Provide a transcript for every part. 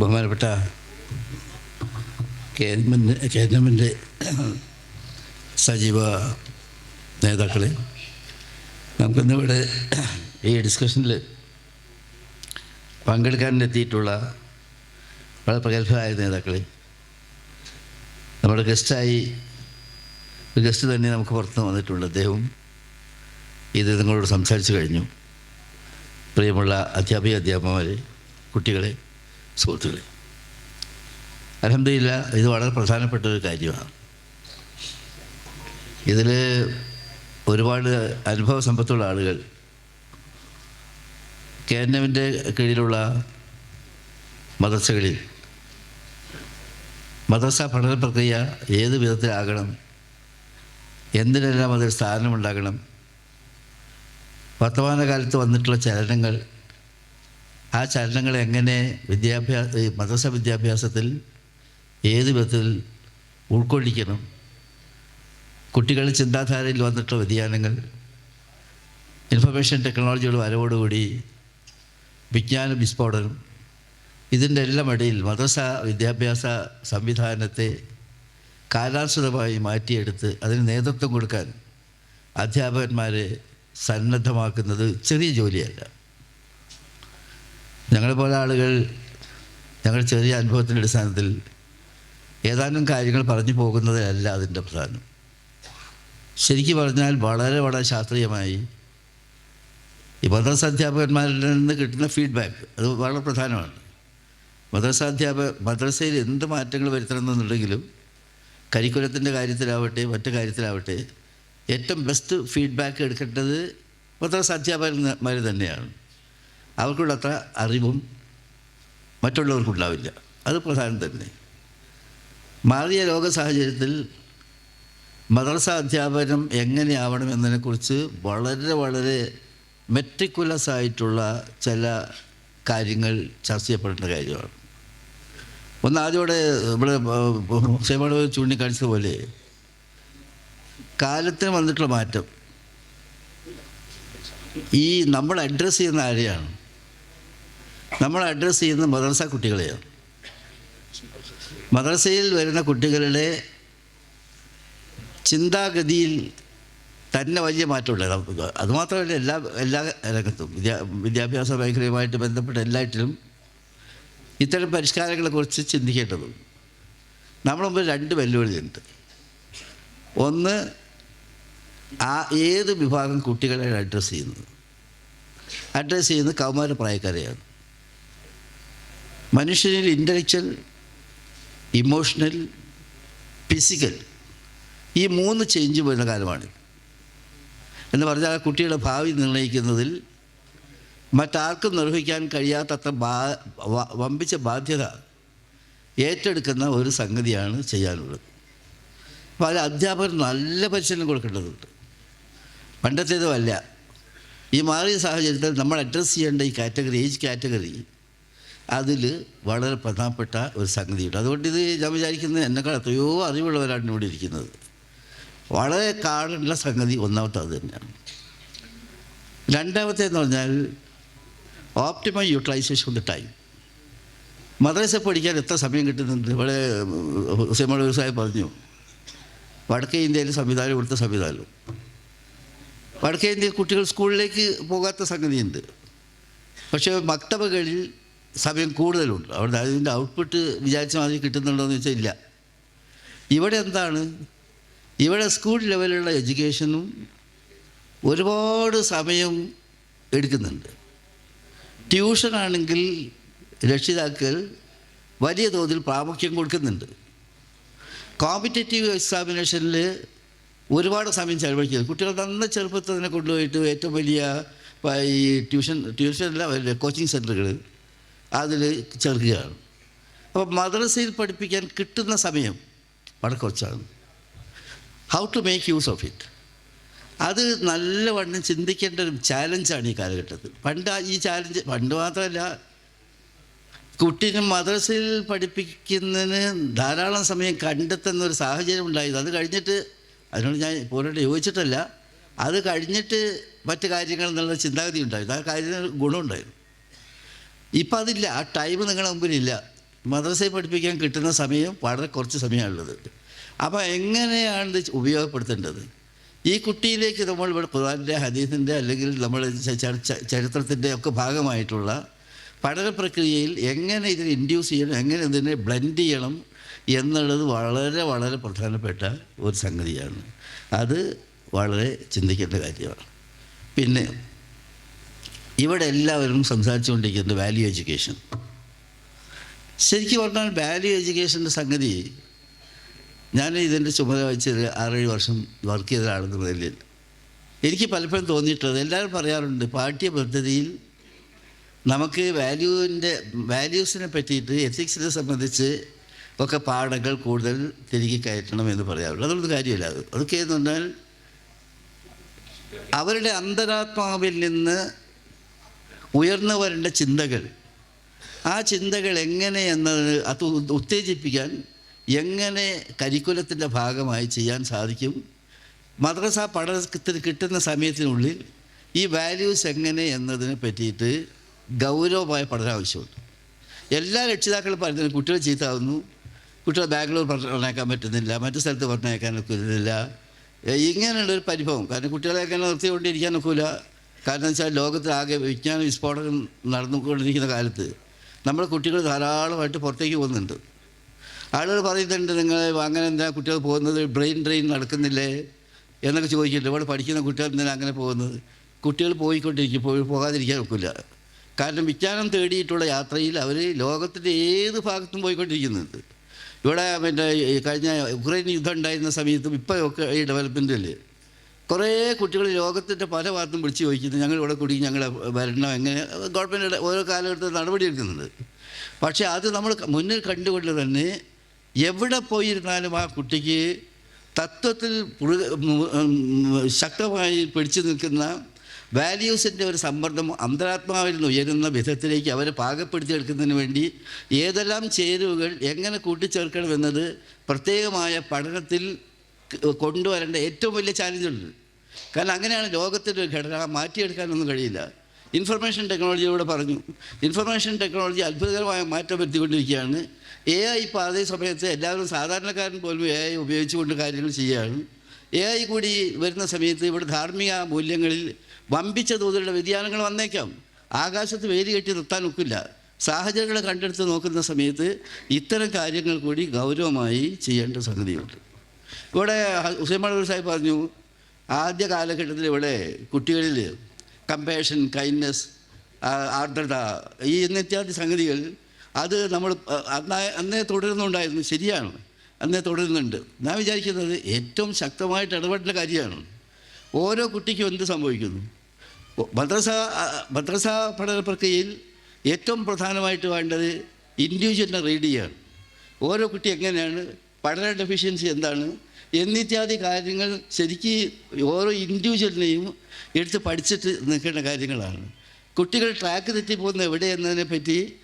ബഹുമാനപ്പെട്ട കേന്ദ്രമന്ത്രി കേന്ദ്രമന്ത്രി സജീവ നേതാക്കളെ നമുക്കിന്നിവിടെ ഈ ഡിസ്കഷനിൽ പങ്കെടുക്കാനെത്തിയിട്ടുള്ള വളരെ പ്രഗത്ഭരായ നേതാക്കളെ നമ്മുടെ ഗസ്റ്റായി ഗസ്റ്റ് തന്നെ നമുക്ക് പുറത്ത് വന്നിട്ടുണ്ട്. അദ്ദേഹം ഇത് നിങ്ങളോട് സംസാരിച്ചു കഴിഞ്ഞു. പ്രിയമുള്ള അധ്യാപിക അധ്യാപകന്മാരെ കുട്ടികളെ സുഹൃത്തുക്കളെ അലഹമില്ല ഇത് വളരെ പ്രധാനപ്പെട്ട ഒരു കാര്യമാണ്. ഇതിൽ ഒരുപാട് അനുഭവ സമ്പത്തുള്ള ആളുകൾ കെ എൻ എമ്മിന്റെ കീഴിലുള്ള മദ്രസകളിൽ മദ്രസ പഠന പ്രക്രിയ ഏത് വിധത്തിലാകണം എന്തിനെല്ലാം അതിൽ സ്ഥാനമുണ്ടാകണം വർത്തമാനകാലത്ത് വന്നിട്ടുള്ള ചലനങ്ങൾ ആ ചലനങ്ങൾ എങ്ങനെ വിദ്യാഭ്യാസ മദ്രസ വിദ്യാഭ്യാസത്തിൽ ഏത് വിധത്തിൽ ഉൾക്കൊള്ളിക്കണം? കുട്ടികളുടെ ചിന്താധാരയിൽ വന്നിട്ടുള്ള വ്യതിയാനങ്ങൾ ഇൻഫർമേഷൻ ടെക്നോളജിയുടെ വരവോടുകൂടി വിജ്ഞാന വിസ്ഫോടനം ഇതിന്റെ എല്ലാം ഇടയിൽ മദ്രസ വിദ്യാഭ്യാസ സംവിധാനത്തെ കാലാനുസൃതമായി മാറ്റിയെടുത്ത് അതിന് നേതൃത്വം കൊടുക്കാൻ അധ്യാപകന്മാരെ സന്നദ്ധമാക്കുന്നത് ചെറിയ ജോലിയല്ല. ഞങ്ങളെപ്പോലെ ആളുകൾ ഞങ്ങൾ ചെറിയ അനുഭവത്തിന്റെ അടിസ്ഥാനത്തിൽ ഏതാനും കാര്യങ്ങൾ പറഞ്ഞു പോകുന്നതല്ല അതിന്റെ പ്രധാനം. ശരിക്കു പറഞ്ഞാൽ വളരെ വളരെ ശാസ്ത്രീയമായി ഈ മദ്രസ അധ്യാപകന്മാരിൽ നിന്ന് കിട്ടുന്ന ഫീഡ്ബാക്ക് അത് വളരെ പ്രധാനമാണ്. മദ്രസ അധ്യാപക മദ്രസയിൽ എന്ത് മാറ്റങ്ങൾ വരുത്തണമെന്നുണ്ടെങ്കിലും കരിക്കുലത്തിന്റെ കാര്യത്തിലാവട്ടെ മറ്റു കാര്യത്തിലാവട്ടെ ഏറ്റവും ബെസ്റ്റ് ഫീഡ്ബാക്ക് എടുക്കേണ്ടത് മദ്രസ അധ്യാപകന്മാർ തന്നെയാണ്. അവർക്കുള്ള അത്ര അറിവും മറ്റുള്ളവർക്കുണ്ടാവില്ല. അത് പ്രധാനം തന്നെ. മാറിയ ലോക സാഹചര്യത്തിൽ മദ്രസ അധ്യാപനം എങ്ങനെയാവണം എന്നതിനെക്കുറിച്ച് വളരെ വളരെ മെട്രിക്കുലസ് ആയിട്ടുള്ള ചില കാര്യങ്ങൾ ചർച്ച ചെയ്യപ്പെടേണ്ട കാര്യമാണ്. ഒന്ന് ആദ്യമോടെ ഇവിടെ ശ്രീമാണോ ചൂണ്ടിക്കാണിച്ചത് പോലെ കാലത്തിന് വന്നിട്ടുള്ള മാറ്റം. ഈ നമ്മൾ അഡ്രസ്സ് ചെയ്യുന്ന ആരെയാണ്? നമ്മൾ അഡ്രസ്സ് ചെയ്യുന്ന മദ്രസ കുട്ടികളെയാണ് മദ്രസയിൽ വരുന്ന കുട്ടികളുടെ ചിന്താഗതിയിൽ തന്നെ വലിയ മാറ്റമുണ്ട്. നമുക്ക് അതുമാത്രമല്ല എല്ലാ എല്ലാ രംഗത്തും. വിദ്യാ വിദ്യാഭ്യാസ മേഖലയുമായിട്ട് ബന്ധപ്പെട്ട എല്ലാറ്റിലും ഇത്തരം പരിഷ്കാരങ്ങളെക്കുറിച്ച് ചിന്തിക്കേണ്ടതുണ്ട്. നമ്മുടെ മുമ്പിൽ രണ്ട് വെല്ലുവിളിയുണ്ട്. ഒന്ന് ആ ഏത് വിഭാഗം കുട്ടികളെയാണ് അഡ്രസ്സ് ചെയ്യുന്നത്? അഡ്രസ്സ് ചെയ്യുന്നത് കൗമാര പ്രായക്കാരെയാണ്. മനുഷ്യനിൽ ഇന്റലക്ച്വൽ ഇമോഷണൽ ഫിസിക്കൽ ഈ മൂന്ന് ചേഞ്ച് വരുന്ന കാലമാണ്. എന്ന് പറഞ്ഞാൽ ആ കുട്ടിയുടെ ഭാവി നിർണയിക്കുന്നതിൽ മറ്റാർക്കും നിർവഹിക്കാൻ കഴിയാത്തത്ര ബാ വമ്പിച്ച ബാധ്യത ഏറ്റെടുക്കുന്ന ഒരു സംഗതിയാണ് ചെയ്യാനുള്ളത്. അപ്പോൾ അതിൽ അധ്യാപകർ നല്ല പരിശീലനം കൊടുക്കേണ്ടതുണ്ട്. പണ്ടത്തേതുമല്ല. ഈ മാറിയ സാഹചര്യത്തിൽ നമ്മൾ അഡ്രസ്സ് ചെയ്യേണ്ട ഈ കാറ്റഗറി ഏജ് കാറ്റഗറി അതിൽ വളരെ പ്രധാനപ്പെട്ട ഒരു സംഗതിയുണ്ട്. അതുകൊണ്ട് ഇത് ഞാൻ വിചാരിക്കുന്നത് എന്നെക്കാൾ എത്രയോ അറിവുള്ളവരാണ് ഇവിടെ ഇരിക്കുന്നത്. വളരെ കാണുള്ള സംഗതി ഒന്നാമത്തെ അത് തന്നെയാണ്. രണ്ടാമത്തെ എന്ന് പറഞ്ഞാൽ optimum utilisation of the time മദ്രസ പഠിക്കാൻ എത്ര സമയം കിട്ടുന്നുണ്ട്? ഇവിടെ ഹുസൈമോൾ വ്യവസായം പറഞ്ഞു. വടക്കേ ഇന്ത്യയിൽ സംവിധാനം കൊടുത്ത സംവിധാനം. വടക്കേ ഇന്ത്യയിൽ കുട്ടികൾ സ്കൂളിലേക്ക് പോകാത്ത സംഗതിയുണ്ട്. പക്ഷേ മക്തബകളിൽ സമയം കൂടുതലുണ്ട്. അവിടെ അതിന്റെ ഔട്ട്പുട്ട് വിചാരിച്ച മാതിരി കിട്ടുന്നുണ്ടോ എന്ന് വെച്ചാൽ ഇല്ല. ഇവിടെ എന്താണ്? ഇവിടെ സ്കൂൾ ലെവലിലുള്ള എഡ്യൂക്കേഷനും ഒരുപാട് സമയം എടുക്കുന്നുണ്ട്. ട്യൂഷനാണെങ്കിൽ രക്ഷിതാക്കൾ വലിയ തോതിൽ പ്രാമുഖ്യം കൊടുക്കുന്നുണ്ട്. കോമ്പറ്റേറ്റീവ് എക്സാമിനേഷനിൽ ഒരുപാട് സമയം ചെലവഴിക്കുന്നത് കുട്ടികൾ നന്ന ചെറുപ്പത്തിൽ തന്നെ കൊണ്ടുപോയിട്ട് ഏറ്റവും വലിയ ഈ ട്യൂഷൻ ട്യൂഷനല്ല കോച്ചിങ് സെന്ററുകൾ അതിൽ ചേർക്കുകയാണ്. അപ്പോൾ മദ്രസയിൽ പഠിപ്പിക്കാൻ കിട്ടുന്ന സമയം വളരെ കുറച്ചാണ്. How to make use of it അത് നല്ലവണ്ണം ചിന്തിക്കേണ്ട ഒരു ചാലഞ്ചാണ് ഈ കാലഘട്ടത്തിൽ. പണ്ട് ഈ ചാലഞ്ച് പണ്ട് മാത്രമല്ല കുട്ടീനെ മദ്രസയിൽ പഠിപ്പിക്കുന്നതിന് ധാരാളം സമയം കണ്ടെത്തുന്ന ഒരു സാഹചര്യം ഉണ്ടായത് അത് കഴിഞ്ഞിട്ട് അതിനോട് ഞാൻ പൂർണമായിട്ട് യോജിച്ചിട്ടല്ല അത് കഴിഞ്ഞിട്ട് മറ്റു കാര്യങ്ങൾ എന്നുള്ള ചിന്താഗതി ഉണ്ടായിരുന്നു. ആ കാര്യത്തിന് ഗുണമുണ്ടായിരുന്നു. ഇപ്പം അതില്ല ആ ടൈം നിങ്ങളുടെ മുമ്പിലില്ല. മദ്രസയിൽ പഠിപ്പിക്കാൻ കിട്ടുന്ന സമയം വളരെ കുറച്ച് സമയമാണുള്ളത്. അപ്പോൾ എങ്ങനെയാണ് ഇത് ഉപയോഗപ്പെടുത്തേണ്ടത്? ഈ കുട്ടിയിലേക്ക് നമ്മൾ ഇവിടെ ഖുദാന്റെ ഹദീസിന്റെ അല്ലെങ്കിൽ നമ്മൾ ചരിത്രത്തിന്റെ ഒക്കെ ഭാഗമായിട്ടുള്ള പഠന പ്രക്രിയയിൽ എങ്ങനെ ഇതിനെ ഇൻഡ്യൂസ് ചെയ്യണം എങ്ങനെ ഇതിനെ ബ്ലെൻഡ് ചെയ്യണം എന്നുള്ളത് വളരെ വളരെ പ്രധാനപ്പെട്ട ഒരു സംഗതിയാണ്. അത് വളരെ ചിന്തിക്കേണ്ട കാര്യമാണ്. പിന്നെ ഇവിടെ എല്ലാവരും സംസാരിച്ചുകൊണ്ടിരിക്കുന്നത് വാല്യൂ എഡ്യൂക്കേഷൻ ശരിക്കും പറഞ്ഞാൽ വാല്യൂ എഡ്യൂക്കേഷന്റെ സംഗതി ഞാൻ ഇതിന്റെ ചുമതല ഒരു ആറേഴ് വർഷം വർക്ക് ചെയ്ത പറയുന്നതിൽ എനിക്ക് പലപ്പോഴും തോന്നിയിട്ടുള്ളത്. എല്ലാവരും പറയാറുണ്ട് പാഠ്യ പദ്ധതിയിൽ നമുക്ക് വാല്യൂവിന്റെ വാല്യൂസിനെ പറ്റിയിട്ട് എത്തിക്സിനെ സംബന്ധിച്ച് ഒക്കെ പാഠങ്ങൾ കൂടുതൽ തിരികെ കയറ്റണം എന്ന് പറയാറുണ്ട്. അതൊന്നും കാര്യമില്ല. അത് അതൊക്കെ എന്ന് പറഞ്ഞാൽ അവരുടെ അന്തരാത്മാവിൽ നിന്ന് ഉയർന്നു വരേണ്ട ചിന്തകൾ. ആ ചിന്തകൾ എങ്ങനെ എന്നത് അത് ഉത്തേജിപ്പിക്കാൻ എങ്ങനെ കരിക്കുലത്തിന്റെ ഭാഗമായി ചെയ്യാൻ സാധിക്കും. മദ്രസ പഠനത്തിന് കിട്ടുന്ന സമയത്തിനുള്ളിൽ ഈ വാല്യൂസ് എങ്ങനെ എന്നതിനെ പറ്റിയിട്ട് ഗൗരവമായ പഠനം ആവശ്യമുണ്ട്. എല്ലാ രക്ഷിതാക്കളും പറയുന്നത് കുട്ടികൾ ചീത്താവുന്നു കുട്ടികളെ ബാംഗ്ലൂർ പറഞ്ഞേക്കാൻ പറ്റുന്നില്ല മറ്റു സ്ഥലത്ത് പറഞ്ഞേക്കാൻ ഒക്കുന്നില്ല ഇങ്ങനെയുള്ളൊരു പരിഭവം. കാരണം കുട്ടികളെ എങ്ങനെ നിർത്തിക്കൊണ്ടിരിക്കാൻ ഒക്കില്ല കാരണം വെച്ചാൽ ലോകത്തിലാകെ വിജ്ഞാന വിസ്ഫോടനം നടന്നുകൊണ്ടിരിക്കുന്ന കാലത്ത് നമ്മുടെ കുട്ടികൾ ധാരാളമായിട്ട് പുറത്തേക്ക് പോകുന്നുണ്ട്. ആളുകൾ പറയുന്നുണ്ട് നിങ്ങൾ അങ്ങനെ എന്താ കുട്ടികൾ പോകുന്നത്? ബ്രെയിൻ ഡ്രെയിൻ നടക്കുന്നില്ലേ? എന്നൊക്കെ ചോദിക്കുന്നുണ്ട്. ഇവിടെ പഠിക്കുന്ന കുട്ടികൾ എന്തിനാ അങ്ങനെ പോകുന്നത്? കുട്ടികൾ പോയിക്കൊണ്ടിരിക്കും പോയി പോകാതിരിക്കാൻ ഒക്കില്ല. കാരണം വിജ്ഞാനം തേടിയിട്ടുള്ള യാത്രയിൽ അവർ ലോകത്തിന്റെ ഏത് ഭാഗത്തും പോയിക്കൊണ്ടിരിക്കുന്നുണ്ട്. ഇവിടെ പിന്നെ ഈ കഴിഞ്ഞ ഉക്രൈൻ യുദ്ധം ഉണ്ടായിരുന്ന സമയത്തും ഇപ്പോൾ ഒക്കെ ഈ ഡെവലപ്മെന്റിൽ കുറേ കുട്ടികൾ ലോകത്തിന്റെ പല ഭാഗത്തും വിളിച്ച് ചോദിക്കുന്നു. ഞങ്ങൾ ഇവിടെ കുടിക്കും ഞങ്ങൾ വരണം എങ്ങനെ? ഗവൺമെന്റ് ഓരോ കാലഘട്ടത്തിൽ നടപടി എടുക്കുന്നുണ്ട്. പക്ഷേ അത് നമ്മൾ മുന്നിൽ കണ്ടുകൊണ്ട് തന്നെ എവിടെ പോയിരുന്നാലും ആ കുട്ടിക്ക് തത്വത്തിൽ ശക്തമായി പിടിച്ചു നിൽക്കുന്ന വാല്യൂസിന്റെ ഒരു സമ്മർദ്ദം അന്തരാത്മാവിൽ നിന്ന് ഉയരുന്ന വിധത്തിലേക്ക് അവരെ പാകപ്പെടുത്തിയെടുക്കുന്നതിന് വേണ്ടി ഏതെല്ലാം ചേരുവകൾ എങ്ങനെ കൂട്ടിച്ചേർക്കണമെന്നത് പ്രത്യേകമായ പഠനത്തിൽ കൊണ്ടുവരേണ്ട ഏറ്റവും വലിയ ചാലഞ്ചുണ്ട് കാരണം അങ്ങനെയാണ് ലോകത്തിന്റെ ഒരു ഘടന മാറ്റിയെടുക്കാനൊന്നും കഴിയില്ല. ഇൻഫർമേഷൻ ടെക്നോളജിയിലൂടെ പറഞ്ഞു. ഇൻഫർമേഷൻ ടെക്നോളജി അത്ഭുതകരമായ മാറ്റം വരുത്തിക്കൊണ്ടിരിക്കുകയാണ്. എ ഐ ഇപ്പോൾ അതേ സമയത്ത് എല്ലാവരും സാധാരണക്കാരൻ പോലും എ ഐ ഉപയോഗിച്ചുകൊണ്ട് കാര്യങ്ങൾ ചെയ്യുകയാണ്. എ ഐ കൂടി വരുന്ന സമയത്ത് ഇവിടെ ധാർമ്മിക മൂല്യങ്ങളിൽ വമ്പിച്ച തോതിലുള്ള വ്യതിയാനങ്ങൾ വന്നേക്കാം. ആകാശത്ത് വേലി കെട്ടി നിർത്താൻ ഒക്കില്ല. സാഹചര്യങ്ങളെ കണ്ടെടുത്ത് നോക്കുന്ന സമയത്ത് ഇത്തരം കാര്യങ്ങൾ കൂടി ഗൗരവമായി ചെയ്യേണ്ട സംഗതിയുണ്ട്. ഇവിടെ ഹുസൈൻ മടൂർ സാഹിബ് പറഞ്ഞു ആദ്യ കാലഘട്ടത്തിൽ ഇവിടെ കുട്ടികളിൽ കമ്പാഷൻ കൈൻഡ്നെസ് ആർദ്രത ഈ ഇത്യാദി സംഗതികൾ അത് നമ്മൾ അന്നേ അന്നേ തുടരുന്നുണ്ടായിരുന്നു ശരിയാണ്. അന്നേ തുടരുന്നുണ്ട്. ഞാൻ വിചാരിക്കുന്നത് ഏറ്റവും ശക്തമായിട്ട് ഇടപെടുന്ന കാര്യമാണ്. ഓരോ കുട്ടിക്കും എന്ത് സംഭവിക്കുന്നു? ഭദ്രസ മദ്രസ പഠന പ്രക്രിയയിൽ ഏറ്റവും പ്രധാനമായിട്ട് വേണ്ടത് ഇൻഡിവിജ്വലിനെ റീഡ് ചെയ്യാണ്. ഓരോ കുട്ടി എങ്ങനെയാണ് പഠന ഡെഫിഷ്യൻസി എന്താണ്? എന്നിത്യാദി കാര്യങ്ങൾ ശരിക്ക് ഓരോ ഇൻഡിവിജ്വലിനെയും എടുത്ത് പഠിച്ചിട്ട് നിൽക്കേണ്ട കാര്യങ്ങളാണ്. കുട്ടികൾ ട്രാക്ക് തെറ്റിപ്പോകുന്ന എവിടെ എന്നതിനെ പറ്റി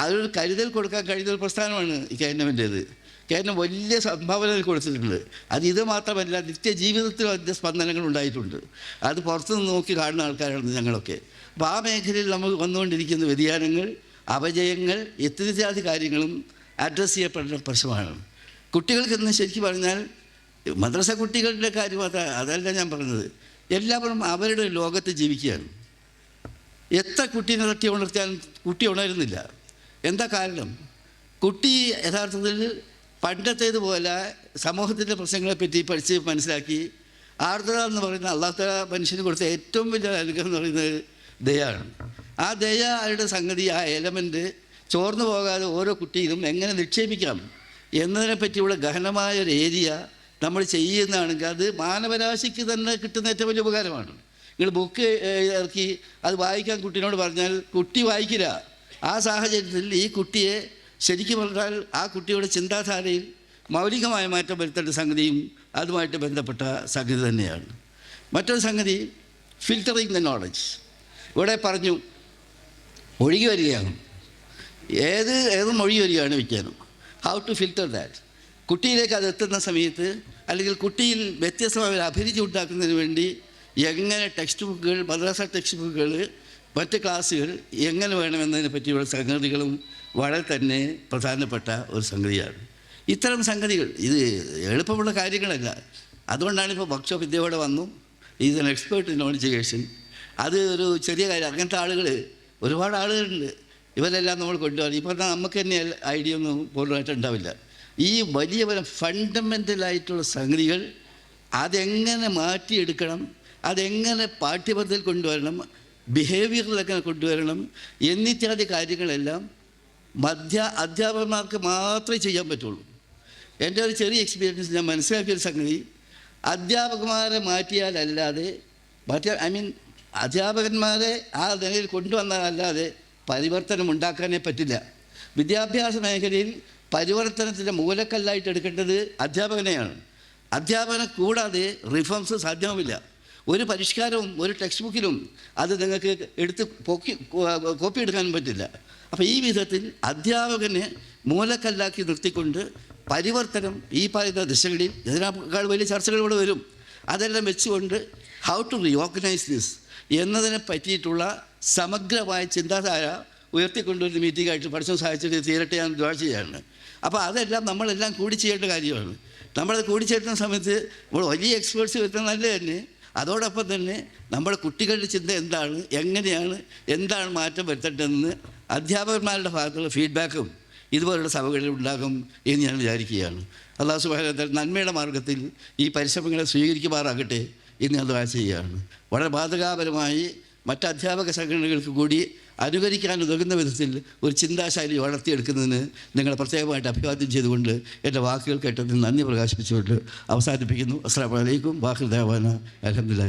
അതൊരു കരുതൽ കൊടുക്കാൻ കഴിയുന്ന ഒരു പ്രസ്ഥാനമാണ് ഈ കേരളത്തിന്റേത് കേരളം വലിയ സംഭാവനകൾ കൊടുത്തിട്ടുണ്ട്. അത് ഇത് മാത്രമല്ല നിത്യജീവിതത്തിലും അതിന്റെ സ്പന്ദനങ്ങൾ ഉണ്ടായിട്ടുണ്ട്. അത് പുറത്തുനിന്ന് നോക്കി കാണുന്ന ആൾക്കാരാണ് ഞങ്ങളൊക്കെ. അപ്പോൾ ആ മേഖലയിൽ നമുക്ക് വന്നുകൊണ്ടിരിക്കുന്ന വ്യതിയാനങ്ങൾ അപജയങ്ങൾ ഇത്യാദി കാര്യങ്ങളും അഡ്രസ്സ് ചെയ്യപ്പെടേണ്ട പ്രശ്നമാണ്. കുട്ടികൾക്ക് എന്ന് ശരിക്കും പറഞ്ഞാൽ മദ്രസ കുട്ടികളുടെ കാര്യം അത് അതല്ല ഞാൻ പറഞ്ഞത്. എല്ലാവരും അവരുടെ ലോകത്ത് ജീവിക്കുകയാണ്. എത്ര കുട്ടീനെ തട്ടി ഉണർത്തിയാലും കുട്ടി ഉണരുന്നില്ല. എന്താ കാരണം? കുട്ടി യഥാർത്ഥത്തിൽ പണ്ടത്തേതുപോലെ സമൂഹത്തിന്റെ പ്രശ്നങ്ങളെപ്പറ്റി പഠിച്ച് മനസ്സിലാക്കി ആർദ്രത എന്ന് പറയുന്ന അള്ളാഹുത്തല മനുഷ്യന് കൊടുത്ത ഏറ്റവും വലിയ അനുഗ്രഹം എന്ന് പറയുന്നത് ദയാണ് ആ ദയ സംഗതി ആ എലമെന്റ് ചോർന്നു പോകാതെ ഓരോ കുട്ടിയിലും എങ്ങനെ നിക്ഷേപിക്കാം? എന്നതിനെ പറ്റിയുള്ള ഗഹനമായ ഒരു ഏരിയ നമ്മൾ ചെയ്യുന്നതാണെങ്കിൽ അത് മാനവരാശിക്ക് തന്നെ കിട്ടുന്ന ഏറ്റവും വലിയ ഉപകാരമാണ്. നിങ്ങൾ ബുക്ക് ഇറക്കി അത് വായിക്കാൻ കുട്ടീനോട് പറഞ്ഞാൽ കുട്ടി വായിക്കില്ല. ആ സാഹചര്യത്തിൽ ഈ കുട്ടിയെ ശരിക്കും പറഞ്ഞാൽ ആ കുട്ടിയുടെ ചിന്താധാരയിൽ മൗലികമായ മാറ്റം വരുത്തേണ്ട സംഗതിയും അതുമായിട്ട് ബന്ധപ്പെട്ട സംഗതി തന്നെയാണ്. മറ്റൊരു സംഗതി ഫിൽറ്ററിങ് ദ നോളജ് ഇവിടെ പറഞ്ഞു ഒഴുകി വരികയാണ്. ഏത് ഏതും ഒഴുകി വരികയാണ് വിജ്ഞാനം ഹൗ ടു ഫിൽറ്റർ ദാറ്റ് കുട്ടിയിലേക്ക് അത് എത്തുന്ന സമയത്ത് അല്ലെങ്കിൽ കുട്ടിയിൽ വ്യത്യസ്തമായ ഒരു അഭിരുചി ഉണ്ടാക്കുന്നതിന് വേണ്ടി എങ്ങനെ ടെക്സ്റ്റ് ബുക്കുകൾ മദ്രാസ ടെക്സ്റ്റ് ബുക്കുകൾ മറ്റ് ക്ലാസ്സുകൾ എങ്ങനെ വേണമെന്നതിനെ പറ്റിയുള്ള സംഗതികളും വളരെ തന്നെ പ്രധാനപ്പെട്ട ഒരു സംഗതിയാണ്. ഇത്തരം സംഗതികൾ ഇത് എളുപ്പമുള്ള കാര്യങ്ങളല്ല. അതുകൊണ്ടാണ് ഇപ്പോൾ വർക്ക്ഷോപ്പ് ഇന്ത്യയോടെ വന്നു. An expert in non education അത് ഒരു ചെറിയ കാര്യം. അങ്ങനത്തെ ആളുകൾ ഒരുപാട് ആളുകളുണ്ട്. ഇവരെല്ലാം നമ്മൾ കൊണ്ടുവരണം. ഇപ്പോൾ നമുക്ക് തന്നെ ഐഡിയ ഒന്നും പൂർണമായിട്ട് ഉണ്ടാവില്ല. ഈ വലിയ വലിയ ഫണ്ടമെന്റലായിട്ടുള്ള സംഗതികൾ അതെങ്ങനെ മാറ്റിയെടുക്കണം അതെങ്ങനെ പാഠ്യപദ്ധതിയിൽ കൊണ്ടുവരണം ബിഹേവിയറിലൊക്കെ കൊണ്ടുവരണം എന്നിത്യാദി കാര്യങ്ങളെല്ലാം മധ്യ അധ്യാപകന്മാർക്ക് മാത്രമേ ചെയ്യാൻ പറ്റുള്ളൂ. എന്റെ ഒരു ചെറിയ എക്സ്പീരിയൻസ് ഞാൻ മനസ്സിലാക്കിയൊരു സംഗതി. അധ്യാപകന്മാരെ മാറ്റിയാലല്ലാതെ മറ്റേ ഐ മീൻ അധ്യാപകന്മാരെ ആ നിലയിൽ കൊണ്ടുവന്നാലല്ലാതെ പരിവർത്തനം ഉണ്ടാക്കാനേ പറ്റില്ല. വിദ്യാഭ്യാസ മേഖലയിൽ പരിവർത്തനത്തിന്റെ മൂലക്കല്ലായിട്ട് എടുക്കേണ്ടത് അധ്യാപകനെയാണ്. അധ്യാപനം കൂടാതെ റിഫോംസ് സാധ്യമാവില്ല ഒരു പരിഷ്കാരവും ഒരു ടെക്സ്റ്റ് ബുക്കിലും അത് നിങ്ങൾക്ക് എടുത്ത് പൊക്കി കോപ്പി എടുക്കാനും പറ്റില്ല. അപ്പോൾ ഈ വിധത്തിൽ അധ്യാപകനെ മൂലക്കല്ലാക്കി നിർത്തിക്കൊണ്ട് പരിവർത്തനം ഈ പറയുന്ന ദിശകളിൽ ഇതിനേക്കാൾ വലിയ ചർച്ചകൾ ഇവിടെ വരും. അതെല്ലാം വെച്ചുകൊണ്ട് how to reorganise this എന്നതിനെ പറ്റിയിട്ടുള്ള സമഗ്രമായ ചിന്താധാര ഉയർത്തിക്കൊണ്ടൊരു മീറ്റിംഗ് ആയിട്ട് സാധിച്ചിട്ട് സഹായിച്ചിട്ട് തീരട്ടെ ഞാൻ ദ്വാ ചെയ്യാണ്. അപ്പോൾ അതെല്ലാം നമ്മളെല്ലാം കൂടി ചെയ്യേണ്ട കാര്യമാണ്. നമ്മളത് കൂടി ചേരുന്ന സമയത്ത് നമ്മൾ വലിയ എക്സ്പേർട്സ് വരുന്നത് നല്ലത് തന്നെ. അതോടൊപ്പം തന്നെ നമ്മുടെ കുട്ടികളുടെ ചിന്ത എന്താണ് എങ്ങനെയാണ് എന്താണ് മാറ്റം വരുത്തേണ്ടതെന്ന് അധ്യാപകന്മാരുടെ ഭാഗത്തുള്ള ഫീഡ്ബാക്കും ഇതുപോലുള്ള സഭകളിൽ ഉണ്ടാകും എന്ന് ഞാൻ വിചാരിക്കുകയാണ്. അള്ളാഹു സുബാന നന്മയുടെ മാർഗത്തിൽ ഈ പരിശ്രമങ്ങളെ സ്വീകരിക്കുമാറാകട്ടെ എന്ന് ഞാൻ ദ്വാ ചെയ്യുകയാണ്. വളരെ ബാധകാപരമായി മറ്റ് അധ്യാപക സംഘടനകൾക്ക് കൂടി അനുകരിക്കാൻ ഉതകുന്ന വിധത്തിൽ ഒരു ചിന്താശൈലി വളർത്തിയെടുക്കുന്നതിന് നിങ്ങളെ പ്രത്യേകമായിട്ട് അഭിവാദ്യം ചെയ്തുകൊണ്ട് എന്റെ വാക്കുകൾ കേട്ടതിന് നന്ദി പ്രകാശിപ്പിച്ചുകൊണ്ട് അവസാനിപ്പിക്കുന്നു. അസ്സാം വലൈക്കും ദേവാന. അലഹമുല്ലാ